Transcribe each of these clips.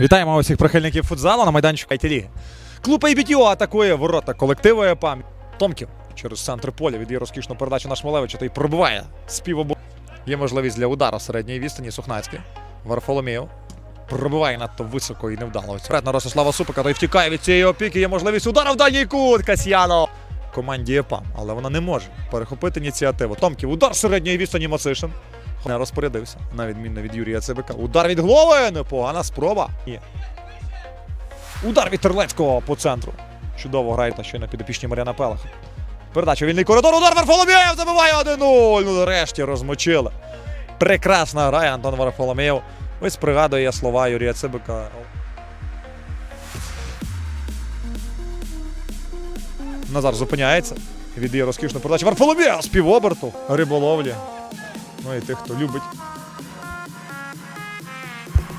Вітаємо усіх прихильників футзалу на майданчику IT ліги. Клуб ABTO атакує ворота колективу ЕПАМ. Томків через центр поля віддає розкішну передачу на Шмулевича та й пробиває співобо. Є можливість для удару середньої відстані Сухнацький. Варфоломієв. Пробиває надто високо і невдало. Вперед на Ростислава Супика, той втікає від цієї опіки. Є можливість удару в дальній кут. Касьяно. Команді ЕПАМ, але вона не може перехопити ініціативу. Томків, удар середньої відстані Мацишин. Не розпорядився, на відмінно від Юрія Цибика. Удар від голови! Непогана спроба. Ні. Удар від Терлецького по центру. Чудово грає та на підопічні Мар'яна Пелаха. Передача вільний коридор. Удар Варфоломєєв забиває 1-0. Ну нарешті розмочили. Прекрасна грає Антон Варфоломєєв. Ось пригадує слова Юрія Цибика. Назар зупиняється. Віддає розкішну передачу. Варфоломєєв з півоберту. Риболовлі. Ну і тих, хто любить.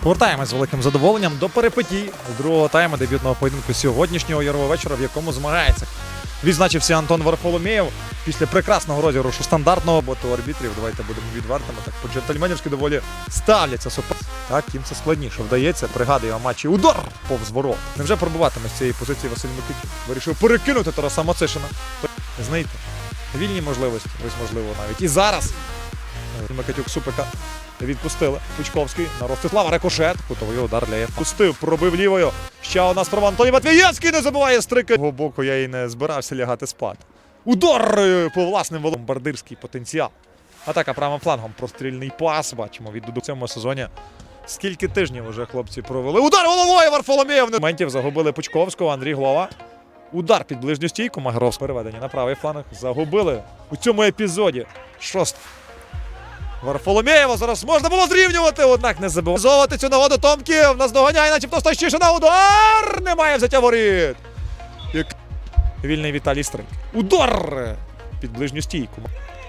Повертаємось з великим задоволенням до перепитій другого тайму дебютного поєдинку сьогоднішнього ярового вечора, в якому змагається. Відзначився Антон Варфоломєєв після прекрасного розіграшу стандартного боту арбітрів. Давайте будемо відвертими. Так по-джентльменівськи доволі ставляться супер. Так, їм це складніше вдається. Пригадує у матчі удар повз ворот. Невже пробиватиме з цієї позиції Василь Микитюк? Вирішив перекинути Тараса Мацишина. Знайти вільні можливості, ось можливо навіть. І зараз Микитюк Супика відпустили. Пучковський на Ростислава Рикошет. Кутовий удар для. Пустив, пробив лівою. Ще одна спроба. Антоній Матвієвський не забуває стрики. З боку я і не збирався лягати спати. Удар е, по власним волом. Бомбардирський потенціал. Атака правим флангом. Прострільний пас. Бачимо від Дуду в цьому сезоні. Скільки тижнів вже хлопці провели. Удар головою Варфоломєєв. Моментів загубили Пучковського, Андрій Глова. Удар під ближню стійку. Магров переведення на правий фланг. Загубили у цьому епізоді. Шостий. Варфоломєєва зараз можна було зрівнювати, однак не забивати цю нагоду Томків. Наздоганяє, начебто стащіше на удар. Немає взяття воріт. Як... Вільний Віталій Стрик. Удар під ближню стійку.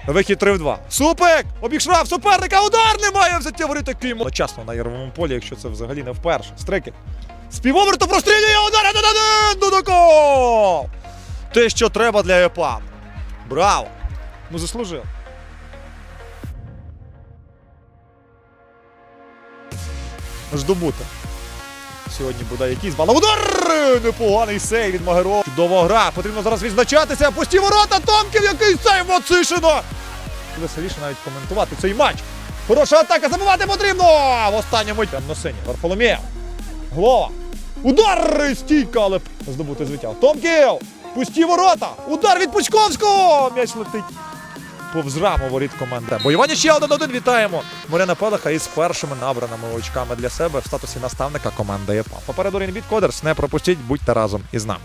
Вихід 3 в 2. Супик! Обігшрав суперника. Удар немає взяття воріт. Такий одночасно на яровому полі, якщо це взагалі не вперше. Стрики. З прострілює удар 1-1! Те, що треба для ЕПАМ. Браво! Ну заслужив. Здобути. Сьогодні буде якийсь бал. Удар! Непоганий сейв від Магеро. Чудова гра. Потрібно зараз відзначатися. Пусті ворота Томків, який сейв Мацишина! Веселіше навіть коментувати цей матч. Хороша атака, забивати потрібно! В останньому темно-сині. Варфоломєв. Глова. Удар! Стійка, але здобути звиття. Томків! Пусті ворота! Удар від Пучковського! М'яч летить повз раму воріт команди. Боювання ще один один вітаємо. Моряна Пелеха із першими набраними очками для себе в статусі наставника команди ЄПА. Попереду Рінбіт Кодерс. Не пропустіть, будьте разом із нами.